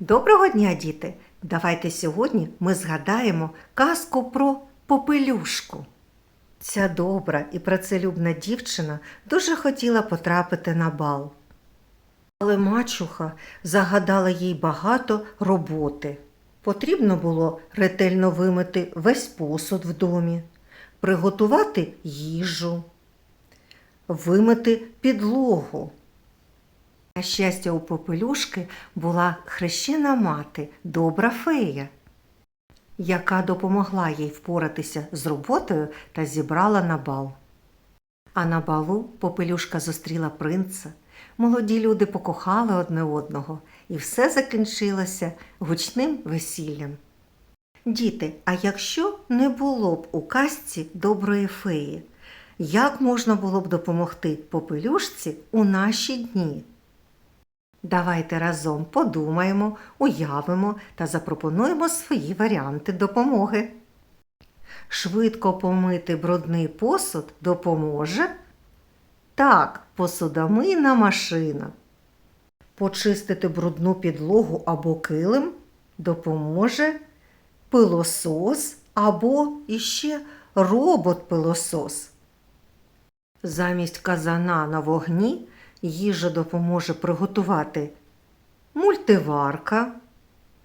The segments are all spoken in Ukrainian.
Доброго дня, діти! Давайте сьогодні ми згадаємо казку про попелюшку. Ця добра і працелюбна дівчина дуже хотіла потрапити на бал. Але мачуха загадала їй багато роботи. Потрібно було ретельно вимити весь посуд в домі, приготувати їжу, вимити підлогу. На щастя, у попелюшки була хрещена мати, добра фея, яка допомогла їй впоратися з роботою та зібрала на бал. А на балу попелюшка зустріла принца. Молоді люди покохали одне одного, і все закінчилося гучним весіллям. Діти, а якщо не було б у казці доброї феї, як можна було б допомогти попелюшці у наші дні? Давайте разом подумаємо, уявимо та запропонуємо свої варіанти допомоги. Швидко помити брудний посуд допоможе. Так, посудомийна машина. Почистити брудну підлогу або килим допоможе пилосос або іще робот-пилосос. Замість казана на вогні їжа допоможе приготувати мультиварка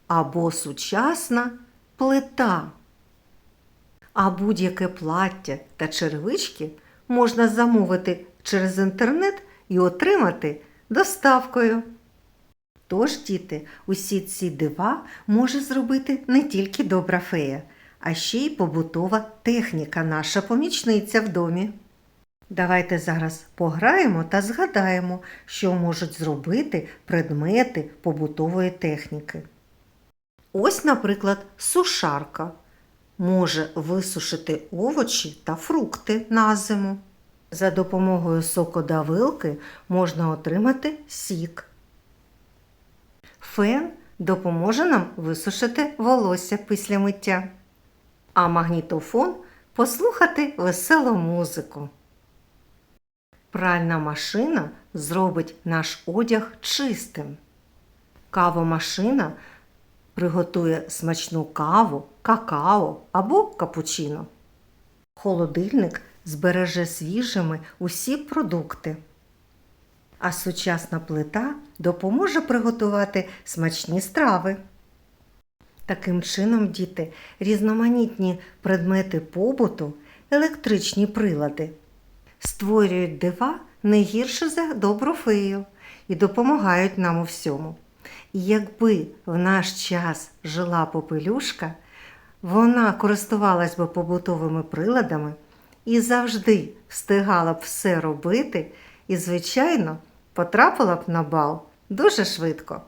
або сучасна плита. А будь-яке плаття та черевички можна замовити через інтернет і отримати доставкою. Тож, діти, усі ці дива може зробити не тільки добра фея, а ще й побутова техніка, наша помічниця в домі. Давайте зараз пограємо та згадаємо, що можуть зробити предмети побутової техніки. Ось, наприклад, сушарка може висушити овочі та фрукти на зиму. За допомогою сокодавилки можна отримати сік. Фен допоможе нам висушити волосся після миття, а магнітофон послухати веселу музику. Пральна машина зробить наш одяг чистим. Кавомашина приготує смачну каву, какао або капучино. Холодильник збереже свіжими усі продукти. А сучасна плита допоможе приготувати смачні страви. Таким чином, діти, різноманітні предмети побуту, електричні прилади створюють дива не гірше за добру фею і допомагають нам у всьому. І якби в наш час жила попелюшка, вона користувалась би побутовими приладами і завжди встигала б все робити, і, звичайно, потрапила б на бал дуже швидко.